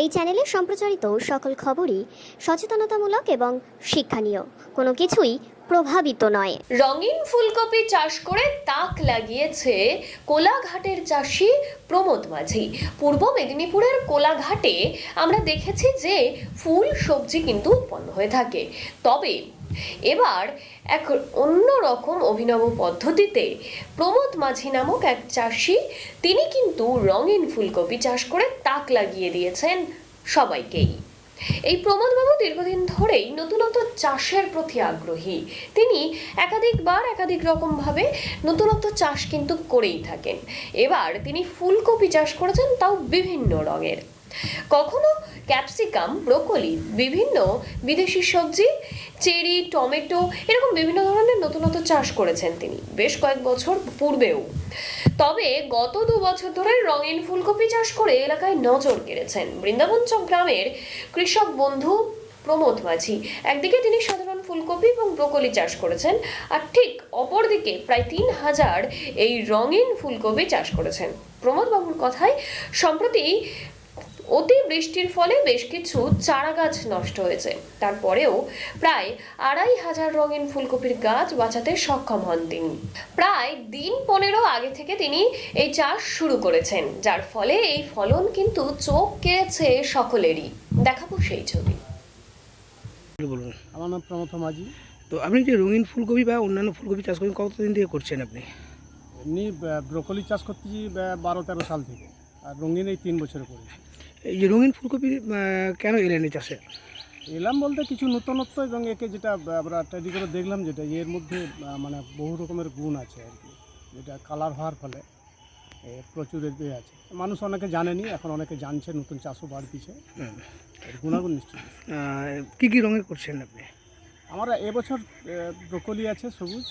এই চ্যানেলে সম্প্রচারিত সকল খবরই সচেতনতামূলক এবং শিক্ষণীয়। কোনো কিছুই প্রভাবিত নয়। রঙিন ফুলকপি চাষ করে তাক লাগিয়েছে কোলাঘাটের চাষি প্রমোদ মাঝি। পূর্ব মেদিনীপুরের কোলাঘাটে আমরা দেখেছি যে ফুল, সবজি কিন্তু উৎপন্ন হয়ে থাকে। তবে এবার এক অন্য রকম অভিনব পদ্ধতিতে প্রমোদ মাঝি নামক এক চাষি, তিনি কিন্তু রঙিন ফুলকপি চাষ করে তাক লাগিয়ে দিয়েছেন সবাইকেই। এই প্রমোদবাবু দীর্ঘদিন ধরেই নতুনত্ব চাষের প্রতি আগ্রহী। তিনি একাধিকবার একাধিক রকমভাবে নতুনত্ব চাষ কিন্তু করেই থাকেন। এবার তিনি ফুলকপি চাষ করেছেন তাও বিভিন্ন রঙের। কখনো ক্যাপসিকাম, ব্রোকলি, বিভিন্ন বিদেশি সবজি, চেরি, টমেটো, এরকম বিভিন্ন ধরনের নতুনত্ব চাষ করেছেন তিনি বেশ কয়েক বছর পূর্বেও। তবে গত দু বছর ধরে রঙিন ফুলকপি চাষ করে এলাকায় নজর কেড়েছেন। বৃন্দাবনচক গ্রামের কৃষক বন্ধু প্রমোদ মাঝি। একদিকে তিনি সাধারণ ফুলকপি এবং ব্রোকলি চাষ করেছেন, আর ঠিক অপরদিকে প্রায় তিন হাজার এই রঙিন ফুলকপি চাষ করেছেন। প্রমোদ বাবুর কথায়, সম্প্রতি অতি বৃষ্টির ফলে বেশ কিছু চারা গাছ নষ্ট হয়েছে। তারপরেও প্রায় আড়াই হাজার রঙিন ফুলকপির গাছ বাঁচাতে সক্ষম হন তিনি। প্রায় দিন পনেরো আগে থেকে তিনি এই চাষ শুরু করেছেন যার ফলে এই ফলন কিন্তু চোখ কেড়েছে সকলেরই। দেখাবো সেই ছবি। বলুন আমার নাম প্রমথ মাঝি। তো আপনি যে রঙিন ফুলকপি বা অন্যান্য ফুলকপি চাষ করেন কতদিন থেকে করছেন আপনি? এমনি ব্রোকলি চাষ করতেছি বারো তেরো সাল থেকে। আর রঙিন এই তিন বছর করি। এই যে রঙিন ফুলকপি কেন এলেন এই চাষে? এলাম বলতে কিছু নতুনত্ব এবং একে যেটা আমরা তৈরি করে দেখলাম যেটা এর মধ্যে মানে বহু রকমের গুণ আছে আর কি। যেটা কালার হওয়ার ফলে প্রচুর এর আছে। মানুষ অনেকে জানেনি এখন অনেকে জানছে নতুন চাষও বাড়তিছে। এর গুণাগুণ নিশ্চয়ই কী কি কি রঙের করছেন আপনি? আমার এবছর ব্রোকলি আছে সবুজ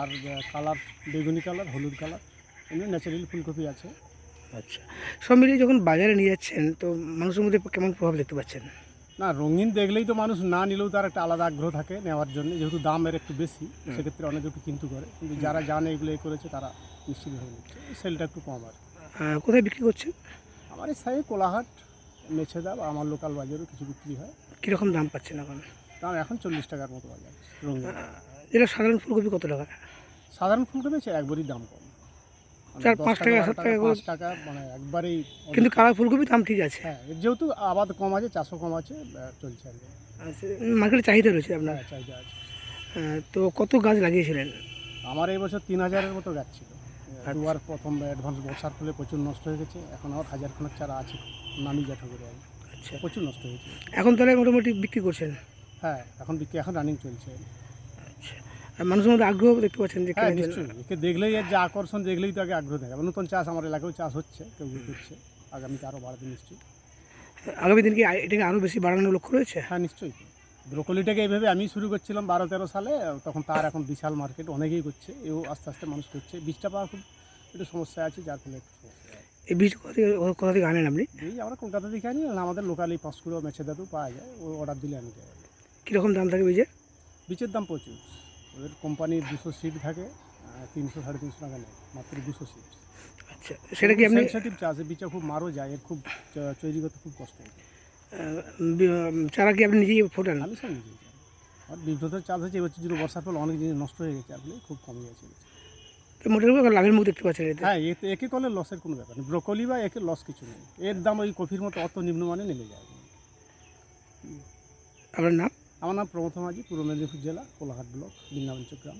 আর কালার বেগুনি কালার হলুদ কালার এমনি ন্যাচারাল ফুলকপি আছে। আচ্ছা। সব মিলিয়ে যখন বাজারে নিয়ে যাচ্ছেন তো মানুষের মধ্যে কেমন প্রভাব দেখতে পাচ্ছেন? না রঙিন দেখলেই তো মানুষ না নিলেও তার একটা আলাদা আগ্রহ থাকে নেওয়ার জন্য যেহেতু দাম এর একটু বেশি সেক্ষেত্রে অনেকে একটু কিন্তু করে। কিন্তু যারা জানে এগুলো এ করেছে তারা নিশ্চিতভাবে নিচ্ছে। সেলটা একটু কম আর কোথায় বিক্রি করছেন? আমার এই সাইডে কোলাহাট মেছেদা বা আমার লোকাল বাজারেও কিছু বিক্রি হয়। কীরকম দাম পাচ্ছেন এখন? দাম এখন চল্লিশ টাকার মতো বাজার। রঙিন যেটা সাধারণ ফুলকপি কত টাকা? সাধারণ ফুলকপি একবারই দাম কম। চার, পাঁচ টাকা, সাত টাকা করে- টাকা মানে একবারেই কিন্তু কালার ফুলকপি দাম ঠিক আছে। হ্যাঁ যেহেতু আবাদ কম আছে চাষও কম আছে চলছে আর কি। আচ্ছা মার্কেটে চাহিদা রয়েছে আপনার? হ্যাঁ চাহিদা আছে। আহ, তো কত গাছ লাগিয়েছিলেন? আমার এই বছর তিন হাজারের মতো গাছ ছিল। দুবার প্রথম অ্যাডভান্স বর্ষার ফলে প্রচুর নষ্ট হয়ে গেছে এখন আমার হাজার খানেক চারা আছে নামি জ্যাঠা করে আর আচ্ছা। প্রচুর নষ্ট হয়েছে। এখন তাহলে মোটামুটি বিক্রি করছেন? হ্যাঁ এখন বিক্রি এখন রানিং চলছে। আচ্ছা মানুষের মধ্যে আগ্রহ দেখতে পাচ্ছেন যে হ্যাঁ নিশ্চয়ই। একে দেখলেই এর যে আকর্ষণ দেখলেই তো আগে আগ্রহ থাকে আবার নতুন চাষ আমার এলাকায় চাষ হচ্ছে কেউ করছে। আগামীতে আরও বাড়াতে নিশ্চয়ই। আগামী দিন কি এটাকে আরও বেশি বাড়ানোর লক্ষ্য রয়েছে? হ্যাঁ নিশ্চয়ই। ব্রোকলিটাকে এইভাবে আমি শুরু করছিলাম বারো তেরো সালে তখন তার এখন বিশাল মার্কেট অনেকেই করছে এও আস্তে আস্তে মানুষ করছে। বীজটা পাওয়া খুব একটু সমস্যা আছে যার ফলে একটু সমস্যা এই বীজ কোথা থেকে আনেন আপনি? এই আমরা কলকাতা থেকে আনি? না আমাদের লোকালি পাঁচকুড়ো মেছেদাতেও পাওয়া যায় ও অর্ডার দিলে আমি কীরকম দাম থাকে বীজের? বীজের দাম প্রচুর। ওদের কোম্পানির দুশো সিট থাকে তিনশো সাড়ে তিনশো টাকা নেয় মাত্র দুশো সিট আচ্ছা সেটা কি আপনি সেন্সিটিভ চাষ বীজটা খুব মারও যায় এর খুব তৈরি করতে খুব কষ্ট হয়। চারা কি আপনি নিজেই ফোটান? আমি সব নিজেই আর বিভ্রত চাষ হয়েছে এবছর যদি বর্ষার ফলে অনেক জিনিস নষ্ট হয়ে গেছে আপনি খুব কমে গেছে। মোটামুটি লাভের মুখ দেখতে পাচ্ছেন হ্যাঁ এতে একে করলে লসের কোনো ব্যাপার নেই। ব্রোকলি বা একে লস কিছু নেই। এর দাম ওই কফির মতো অত নিম্নমানে নেমে যায় আপনার নাম? আমার নাম প্রমথ মাঝি পূর্ব মেদিনীপুর জেলা কোলাহাট ব্লক বৃন্দাবঞ্চ চট্টগ্রাম